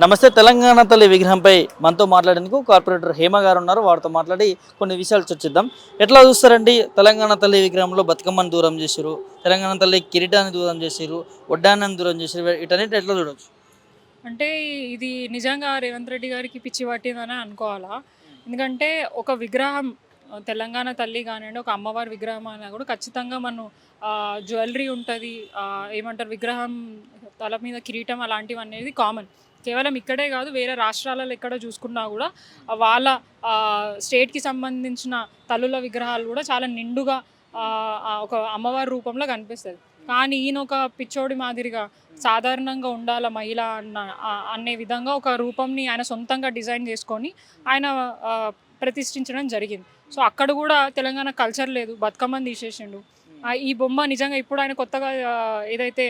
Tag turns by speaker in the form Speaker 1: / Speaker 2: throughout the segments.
Speaker 1: Right నమస్తే. తెలంగాణ తల్లి విగ్రహంపై మనతో మాట్లాడేందుకు కార్పొరేటర్ హేమ గారు ఉన్నారు వారితో మాట్లాడి కొన్ని విషయాలు చర్చిద్దాం. ఎట్లా చూస్తారండి? తెలంగాణ తల్లి విగ్రహంలో బతుకమ్మని దూరం చేశారు తెలంగాణ తల్లి కిరీటాన్ని దూరం చేశారు వడ్డానాన్ని దూరం చేశారు వీటన్నిటి ఎట్లా చూడవచ్చు
Speaker 2: అంటే ఇది నిజంగా రేవంత్ రెడ్డి గారికి పిచ్చి పట్టిందని అనుకోవాలా. ఎందుకంటే ఒక విగ్రహం తెలంగాణ తల్లి కానివ్వండి ఒక అమ్మవారి విగ్రహం అయినా కూడా ఖచ్చితంగా మనం జ్యువెలరీ ఉంటుంది. ఏమంటారు? విగ్రహం తల మీద కిరీటం అలాంటివి అనేది కామన్. కేవలం ఇక్కడే కాదు వేరే రాష్ట్రాలలో ఎక్కడ చూసుకున్నా కూడా వాళ్ళ స్టేట్కి సంబంధించిన తల్లుల విగ్రహాలు కూడా చాలా నిండుగా ఒక అమ్మవారి రూపంలో కనిపిస్తుంది కానీ ఈయన ఒక పిచ్చోడి మాదిరిగా సాధారణంగా ఉండాల మహిళ అన్న అనే విధంగా ఒక రూపంని ఆయన సొంతంగా డిజైన్ చేసుకొని ఆయన ప్రతిష్ఠించడం జరిగింది. సో అక్కడ కూడా తెలంగాణ కల్చర్ లేదు బతుకమ్మని తీసేసిండు. ఈ బొమ్మ నిజంగా ఇప్పుడు ఆయన కొత్తగా ఏదైతే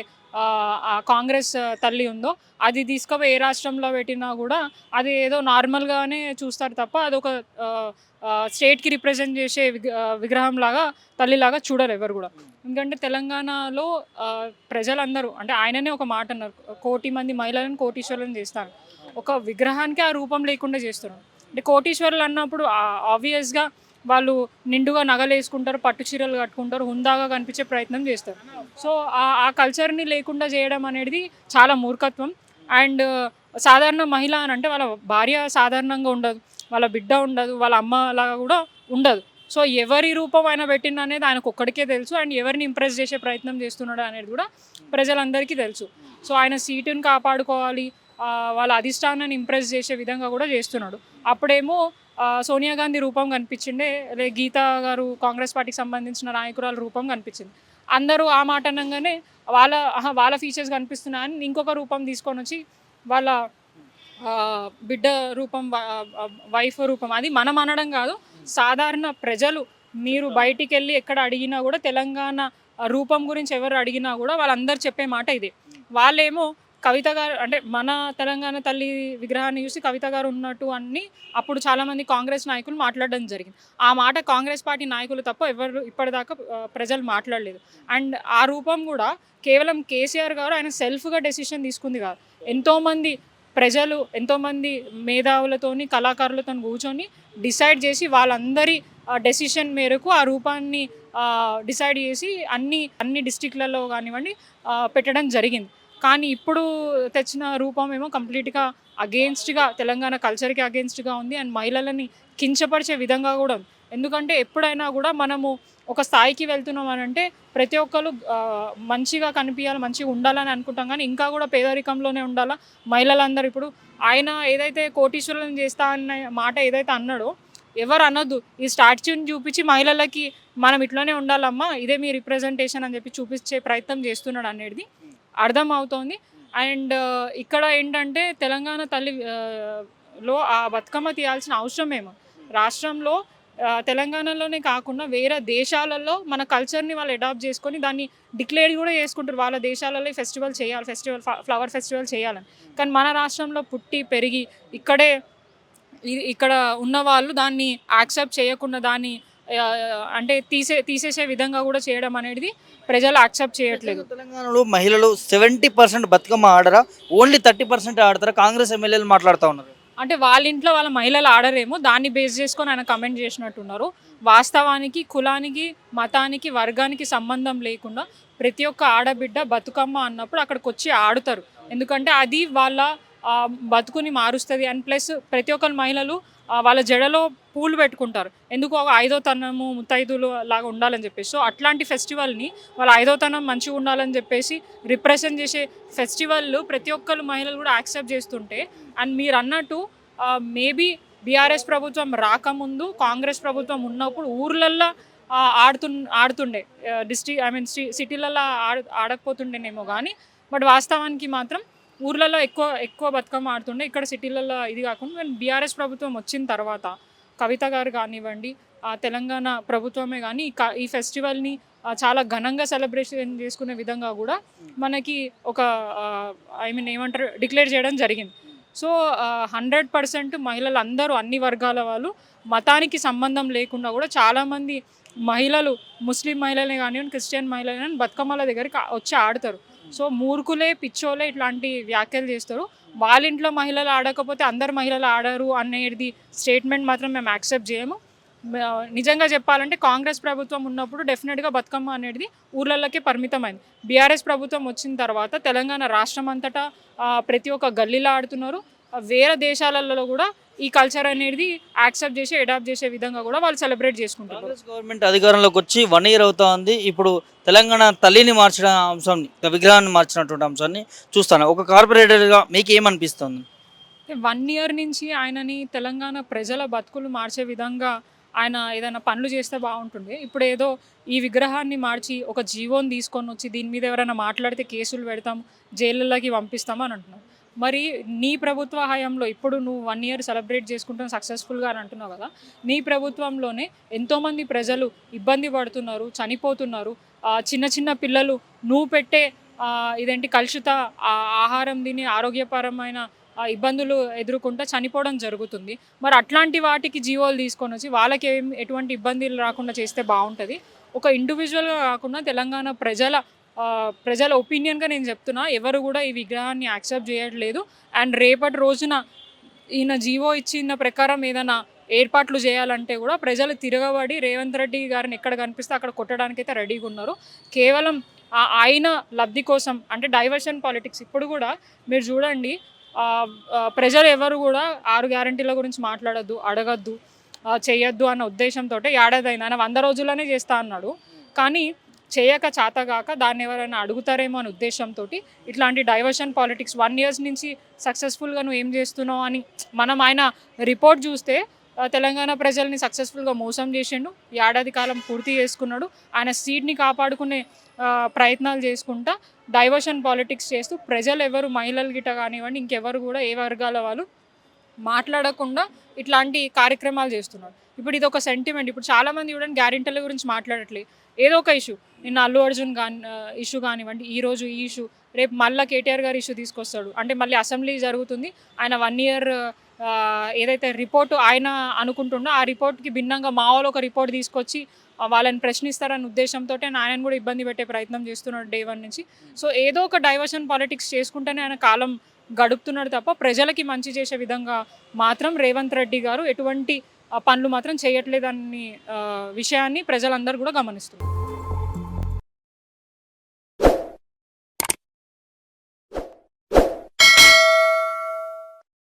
Speaker 2: కాంగ్రెస్ తల్లి ఉందో అది తీసుకుపోయి ఏ రాష్ట్రంలో పెట్టినా కూడా అది ఏదో నార్మల్గానే చూస్తారు తప్ప అదొక ఒక స్టేట్కి రిప్రజెంట్ చేసే విగ్- విగ్రహం లాగా తల్లిలాగా చూడరు ఎవరు కూడా. ఎందుకంటే తెలంగాణలో ప్రజలందరూ అంటే ఆయననే ఒక మాట అన్నారు కోటి మంది మహిళలను కోటీశ్వరులను చేస్తారు. ఒక విగ్రహానికి ఆ రూపం లేకుండా చేస్తున్నారు అంటే కోటీశ్వరులు అన్నప్పుడు ఆబ్వియస్గా వాళ్ళు నిండుగా నగలు వేసుకుంటారు పట్టు చీరలు కట్టుకుంటారు హుందాగా కనిపించే ప్రయత్నం చేస్తారు. సో ఆ- కల్చర్ని లేకుండా చేయడం అనేది చాలా మూర్ఖత్వం. అండ్ సాధారణ మహిళ అని అంటే వాళ్ళ భార్య సాధారణంగా ఉండదు వాళ్ళ బిడ్డ ఉండదు వాళ్ళ అమ్మ లాగా కూడా ఉండదు. సో ఎవరి రూపం ఆయన పెట్టిన అనేది ఆయనకు ఒక్కడికే తెలుసు. అండ్ ఎవరిని ఇంప్రెస్ చేసే ప్రయత్నం చేస్తున్నాడు అనేది కూడా ప్రజలందరికీ తెలుసు. సో ఆయన సీటుని కాపాడుకోవాలి వాళ్ళ అధిష్టానాన్ని ఇంప్రెస్ చేసే విధంగా కూడా చేస్తున్నాడు. అప్పుడేమో సోనియా గాంధీ రూపం కనిపించిండే లే గీతా గారు కాంగ్రెస్ పార్టీకి సంబంధించిన నాయకురాల రూపం కనిపించింది. అందరూ ఆ మాట అనగానే వాళ్ళ వాళ్ళ ఫీచర్స్ కనిపిస్తున్నాయని ఇంకొక రూపం తీసుకొని వచ్చి వాళ్ళ బిడ్డ రూపం వైఫ్ రూపం. అది మనం అనడం కాదు సాధారణ ప్రజలు మీరు బయటికి వెళ్ళి ఎక్కడ అడిగినా కూడా తెలంగాణ రూపం గురించి ఎవరు అడిగినా కూడా వాళ్ళందరూ చెప్పే మాట ఇదే. వాళ్ళేమో కవిత గారు అంటే మన తెలంగాణ తల్లి విగ్రహాన్ని చూసి కవిత గారు ఉన్నట్టు అన్ని అప్పుడు చాలామంది కాంగ్రెస్ నాయకులు మాట్లాడడం జరిగింది. ఆ మాట కాంగ్రెస్ పార్టీ నాయకులు తప్ప ఎవరు ఇప్పటిదాకా ప్రజలు మాట్లాడలేదు. అండ్ ఆ రూపం కూడా కేవలం కేసీఆర్ గారు ఆయన సెల్ఫ్గా డెసిషన్ తీసుకుంది కాదు. ఎంతోమంది ప్రజలు ఎంతోమంది మేధావులతోని కళాకారులతో కూర్చొని డిసైడ్ చేసి వాళ్ళందరి డెసిషన్ మేరకు ఆ రూపాన్ని డిసైడ్ చేసి అన్ని అన్ని డిస్టిక్లలో కానివ్వండి పెట్టడం జరిగింది. కానీ ఇప్పుడు తెచ్చిన రూపం ఏమో కంప్లీట్గా అగేన్స్ట్గా తెలంగాణ కల్చర్కి అగేన్స్ట్గా ఉంది అండ్ మహిళలని కించపరిచే విధంగా కూడా ఉంది. ఎందుకంటే ఎప్పుడైనా కూడా మనము ఒక స్థాయికి వెళ్తున్నాం అని అంటే ప్రతి ఒక్కరు మంచిగా కనిపించాలి మంచిగా ఉండాలని అనుకుంటాం కానీ ఇంకా కూడా పేదరికంలోనే ఉండాలా? మహిళలందరూ ఇప్పుడు ఆయన ఏదైతే కోటీశ్వరులను చేస్తా అన్న మాట ఏదైతే అన్నాడో ఎవరు అనొద్దు. ఈ స్టాట్యూని చూపించి మహిళలకి మనం ఇట్లనే ఉండాలమ్మా ఇదే మీ రిప్రజెంటేషన్ అని చెప్పి చూపించే ప్రయత్నం చేస్తున్నాడు అనేది అర్థం అవుతోంది అండ్ ఇక్కడ ఏంటంటే తెలంగాణ తల్లి లో ఆ బతుకమ్మ తీయాల్సిన అవసరం ఏమో. రాష్ట్రంలో తెలంగాణలోనే కాకుండా వేరే దేశాలలో మన కల్చర్ని వాళ్ళు అడాప్ట్ చేసుకొని దాన్ని డిక్లేర్ కూడా చేసుకుంటారు. వాళ్ళ దేశాలలో ఫెస్టివల్ చేయాలి ఫెస్టివల్ ఫ్లవర్ ఫెస్టివల్ చేయాలని. కానీ మన రాష్ట్రంలో పుట్టి పెరిగి ఇక్కడే ఇక్కడ ఉన్న వాళ్ళు దాన్ని యాక్సెప్ట్ చేయకుండా దాన్ని అంటే తీసే తీసేసే విధంగా కూడా చేయడం అనేది ప్రజలు యాక్సెప్ట్ చేయట్లేదు.
Speaker 1: తెలంగాణలో మహిళలు సెవెంటీ పర్సెంట్ బతుకమ్మ ఆడరా? ఓన్లీ థర్టీ పర్సెంట్ ఆడతారా? కాంగ్రెస్ ఎమ్మెల్యేలు మాట్లాడుతూ ఉన్నారు.
Speaker 2: అంటే వాళ్ళ ఇంట్లో వాళ్ళ మహిళలు ఆడరేమో దాన్ని బేస్ చేసుకొని ఆయన కమెంట్ చేసినట్టున్నారు. వాస్తవానికి కులానికి మతానికి వర్గానికి సంబంధం లేకుండా ప్రతి ఒక్క ఆడబిడ్డ బతుకమ్మ అన్నప్పుడు అక్కడికి వచ్చి ఆడుతారు. ఎందుకంటే అది వాళ్ళ బతుకుని మారుస్తుంది. అండ్ ప్లస్ ప్రతి ఒక్కరు మహిళలు వాళ్ళ జడలో పూలు పెట్టుకుంటారు. ఎందుకు? ఒక ఐదో తనము ముత్తైదులు లాగా ఉండాలని చెప్పేసి. సో అట్లాంటి ఫెస్టివల్ని వాళ్ళ ఐదో తనం మంచిగా ఉండాలని చెప్పేసి రిప్రజెంట్ చేసే ఫెస్టివల్ ప్రతి ఒక్కరు మహిళలు కూడా యాక్సెప్ట్ చేస్తుంటే అండ్ మీరు అన్నట్టు మేబీ బీఆర్ఎస్ ప్రభుత్వం రాకముందు కాంగ్రెస్ ప్రభుత్వం ఉన్నప్పుడు ఊర్లల్లో ఆడుతు ఆడుతుండే. డిస్ట్రిక్ ఐ మీన్ సిటీలలో ఆడ ఆడకపోతుండేనేమో కానీ బట్ వాస్తవానికి మాత్రం ఊర్లలో ఎక్కువ ఎక్కువ బతుకమ్మ ఆడుతుండే. ఇక్కడ సిటీలలో ఇది కాకుండా బీఆర్ఎస్ ప్రభుత్వం వచ్చిన తర్వాత కవిత గారు కానివ్వండి ఆ తెలంగాణ ప్రభుత్వమే కానీ ఈ క- ఈ ఫెస్టివల్ని చాలా ఘనంగా సెలబ్రేషన్ చేసుకునే విధంగా కూడా మనకి ఒక ఐ మీన్ ఏమంటారు డిక్లేర్ చేయడం జరిగింది. సో హండ్రెడ్ పర్సెంట్ మహిళలు అందరూ అన్ని వర్గాల వాళ్ళు మతానికి సంబంధం లేకుండా కూడా చాలామంది మహిళలు ముస్లిం మహిళలే కానివ్వండి క్రిస్టియన్ మహిళలే కానీ బతుకమ్మల దగ్గరికి వచ్చి ఆడతారు. సో మూర్ఖులే పిచ్చోలే ఇట్లాంటి వ్యాఖ్యలు చేస్తారు. వాళ్ళ ఇంట్లో మహిళలు ఆడకపోతే అందరు మహిళలు ఆడరు అనేది స్టేట్మెంట్ మాత్రం మేము యాక్సెప్ట్ చేయము. నిజంగా చెప్పాలంటే కాంగ్రెస్ ప్రభుత్వం ఉన్నప్పుడు డెఫినెట్గా బతుకమ్మ అనేది ఊర్లలోకే పరిమితమైంది. బీఆర్ఎస్ ప్రభుత్వం వచ్చిన తర్వాత తెలంగాణ రాష్ట్రం అంతటా ప్రతి ఒక్క గల్లీలో ఆడుతున్నారు. వేరే దేశాలలో కూడా ఈ కల్చర్ అనేది యాక్సెప్ట్ చేసి అడాప్ట్ చేసే విధంగా కూడా వాళ్ళు సెలబ్రేట్ చేసుకుంటారు
Speaker 1: కాంగ్రెస్ గవర్నమెంట్ అధికారంలోకి వచ్చి వన్ ఇయర్ అవుతా ఉంది ఇప్పుడు తెలంగాణ తల్లిని మార్చిన అంశాన్ని విగ్రహాన్ని మార్చినటువంటి అంశాన్ని చూస్తాను. ఒక కార్పొరేటర్గా మీకు ఏమనిపిస్తుంది?
Speaker 2: వన్ ఇయర్ నుంచి ఆయనని తెలంగాణ ప్రజల బతుకులు మార్చే విధంగా ఆయన ఏదైనా పనులు చేస్తే బాగుంటుండే. ఇప్పుడు ఏదో ఈ విగ్రహాన్ని మార్చి ఒక జీవోని తీసుకొని వచ్చి దీని మీద ఎవరైనా మాట్లాడితే కేసులు పెడతాం జైళ్ళలోకి పంపిస్తాం అని అంటున్నావు మరి నీ ప్రభుత్వ హయాంలో ఇప్పుడు నువ్వు వన్ ఇయర్ సెలబ్రేట్ చేసుకుంటున్న సక్సెస్ఫుల్గా అని అంటున్నావు కదా నీ ప్రభుత్వంలోనే ఎంతోమంది ప్రజలు ఇబ్బంది పడుతున్నారు చనిపోతున్నారు. చిన్న చిన్న పిల్లలు నువ్వు పెట్టే ఇదేంటి కలుషిత ఆహారం తిని ఆరోగ్యపరమైన ఇబ్బందులు ఎదుర్కొంటూ చనిపోవడం జరుగుతుంది. మరి అట్లాంటి వాటికి జీవోలు తీసుకొని వచ్చి వాళ్ళకి ఏం ఎటువంటి ఇబ్బందులు రాకుండా చేస్తే బాగుంటుంది? ఒక ఇండివిజువల్గా కాకుండా తెలంగాణ ప్రజల ప్రజల ఒపీనియన్గా నేను చెప్తున్నా. ఎవరు కూడా ఈ విగ్రహాన్ని యాక్సెప్ట్ చేయట్లేదు. అండ్ రేపటి రోజున ఈయన జీవో ఇచ్చిన ప్రకారం ఏదైనా ఏర్పాట్లు చేయాలంటే కూడా ప్రజలు తిరగబడి రేవంత్ రెడ్డి గారిని ఎక్కడ కనిపిస్తే అక్కడ కొట్టడానికి అయితే రెడీగా ఉన్నారు. కేవలం ఆయన లబ్ధి కోసం అంటే డైవర్షన్ పాలిటిక్స్ ఇప్పుడు కూడా మీరు చూడండి ప్రజలు ఎవరు కూడా ఆరు గ్యారంటీల గురించి మాట్లాడద్దు అడగద్దు చేయొద్దు అన్న ఉద్దేశంతో ఏడాదైనా ఆయన వంద రోజుల్లోనే చేస్తా అన్నాడు. కానీ చేయక చేతగాక దాన్ని ఎవరైనా అడుగుతారేమో అనే ఉద్దేశంతో ఇట్లాంటి డైవర్షన్ పాలిటిక్స్ వన్ ఇయర్స్ నుంచి సక్సెస్ఫుల్గా నువ్వు ఏం చేస్తున్నావు అని మనం ఆయన రిపోర్ట్ చూస్తే తెలంగాణ ప్రజల్ని సక్సెస్ఫుల్గా మోసం చేసిండు ఏడాది కాలం పూర్తి చేసుకున్నాడు ఆయన సీట్ని కాపాడుకునే ప్రయత్నాలు చేసుకుంటా డైవర్షన్ పాలిటిక్స్ చేస్తూ ప్రజలు ఎవరు మహిళలు గిట కానివ్వండి ఇంకెవరు కూడా ఏ వర్గాల వాళ్ళు మాట్లాడకుండా ఇట్లాంటి కార్యక్రమాలు చేస్తున్నారు. ఇప్పుడు ఇది ఒక సెంటిమెంట్ ఇప్పుడు చాలామంది చూడండి గ్యారెంటీల గురించి మాట్లాడట్లేదు ఏదో ఒక ఇష్యూ నిన్న అల్లు అర్జున్ కానీ ఇష్యూ కానివ్వండి ఈరోజు ఈ ఇష్యూ రేపు మళ్ళీ కేటీఆర్ గారు ఇష్యూ తీసుకొస్తాడు. అంటే మళ్ళీ అసెంబ్లీ జరుగుతుంది. ఆయన వన్ ఇయర్ ఏదైతే రిపోర్ట్ ఆయన అనుకుంటుండో ఆ రిపోర్ట్కి భిన్నంగా మా వాళ్ళు ఒక రిపోర్ట్ తీసుకొచ్చి వాళ్ళని ప్రశ్నిస్తారన్న ఉద్దేశంతో ఆయన కూడా ఇబ్బంది పెట్టే ప్రయత్నం చేస్తున్నాడు డే వన్ నుంచి. సో ఏదో ఒక డైవర్షన్ పాలిటిక్స్ చేసుకుంటేనే ఆయన కాలం గడుపుతున్నాడు తప్ప ప్రజలకి మంచి చేసే విధంగా మాత్రం రేవంత్ రెడ్డి గారు ఎటువంటి పనులు మాత్రం చేయట్లేదని విషయాన్ని ప్రజలందరూ కూడా గమనిస్తున్నారు.